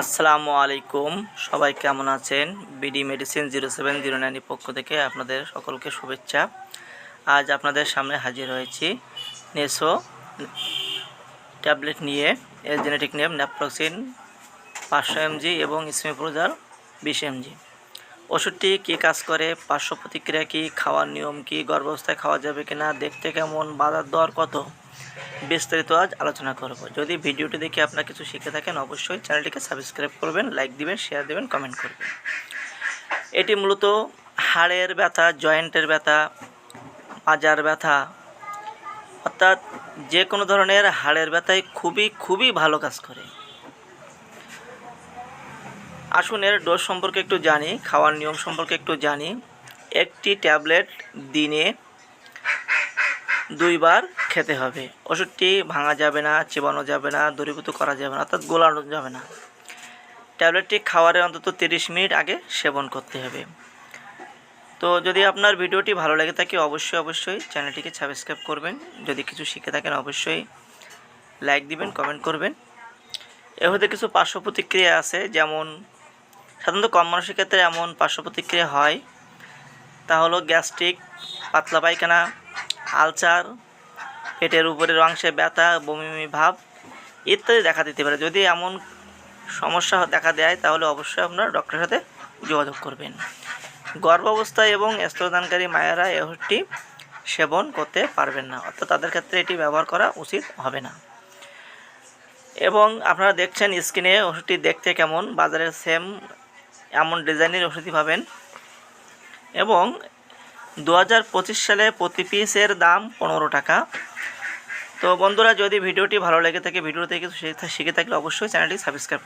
আসসালামু আলাইকুম। সবাই কেমন আছেন? BD medicine zero seven zero নাইনের পক্ষ থেকে আপনাদের সকলকে শুভেচ্ছা। আজ আপনাদের সামনে হাজির হয়েছি নেসো ট্যাবলেট নিয়ে। এর জেনেটিক নেম ন্যাপ্রক্সিন পাঁচশো এমজি এবং স্মিপ্রোজার বিশ এমজি। ওষুধটি কী কাজ করে? পার্শ্ব প্রতিক্রিয়া কী? খাওয়ার নিয়ম কী? গর্ভাবস্থায় খাওয়া যাবে কিনা? দেখতে কেমন? বাজার দর কত? বিস্তারিত আজ আলোচনা করব। যদি ভিডিওটি দেখে আপনার কিছু শিখে থাকেন, অবশ্যই চ্যানেলটিকে সাবস্ক্রাইব করবেন, লাইক দিবেন, শেয়ার দেবেন, কমেন্ট করবেন। এটি মূলত হাড়ের ব্যথা, জয়েন্টের ব্যথা, মাজার ব্যথা, অর্থাৎ যে কোনো ধরনের হাড়ের ব্যথায় খুবই খুবই ভালো কাজ করে। আসুন এর ডোজ সম্পর্কে একটু জানি, খাওয়ার নিয়ম সম্পর্কে একটু জানি। একটি ট্যাবলেট দিনে দুইবার খেতে হবে। ওষুধটি ভাঙা যাবে না, চিবানো যাবে না, দূরীভূত করা যাবে না, অর্থাৎ গোলানো যাবে না। ট্যাবলেটটি খাওয়ারের অন্তত তিরিশ মিনিট আগে সেবন করতে হবে। তো যদি আপনার ভিডিওটি ভালো লেগে থাকে, অবশ্যই অবশ্যই চ্যানেলটিকে সাবস্ক্রাইব করবেন। যদি কিছু শিখে থাকেন, অবশ্যই লাইক দিবেন, কমেন্ট করবেন। এর মধ্যে কিছু পার্শ্ব প্রতিক্রিয়া আছে, যেমন সাধারণত কম মানুষের ক্ষেত্রে এমন পার্শ্ব প্রতিক্রিয়া হয়। তা হলো গ্যাস্ট্রিক, পাতলা পায়খানা আলসার পেটের উপরের অংশে ব্যথা, বমি বমি, ভাব ইত্যাদি দেখা দিতে পারে। যদি এমন সমস্যা দেখা দেয়, তাহলে অবশ্যই আপনার ডক্টরের সাথে যোগাযোগ করবেন। গর্ভাবস্থায় এবং স্তরদানকারী মায়েরা এই ওষুধটি সেবন করতে পারবেন না, অর্থাৎ তাদের ক্ষেত্রে এটি ব্যবহার করা উচিত হবে না। এবং আপনারা দেখছেন স্ক্রিনে ওষুধটি দেখতে কেমন বাজারের সেম এমন ডিজাইনের ওষুধই পাবেন। এবং দু হাজার পঁচিশ সালে প্রতি পিসের দাম পনেরো টাকা। তো বন্ধুরা, যদি ভিডিওটি ভালো লেগে থাকে ভিডিও থেকে, শিখে থাকলে অবশ্যই চ্যানেলটি সাবস্ক্রাইব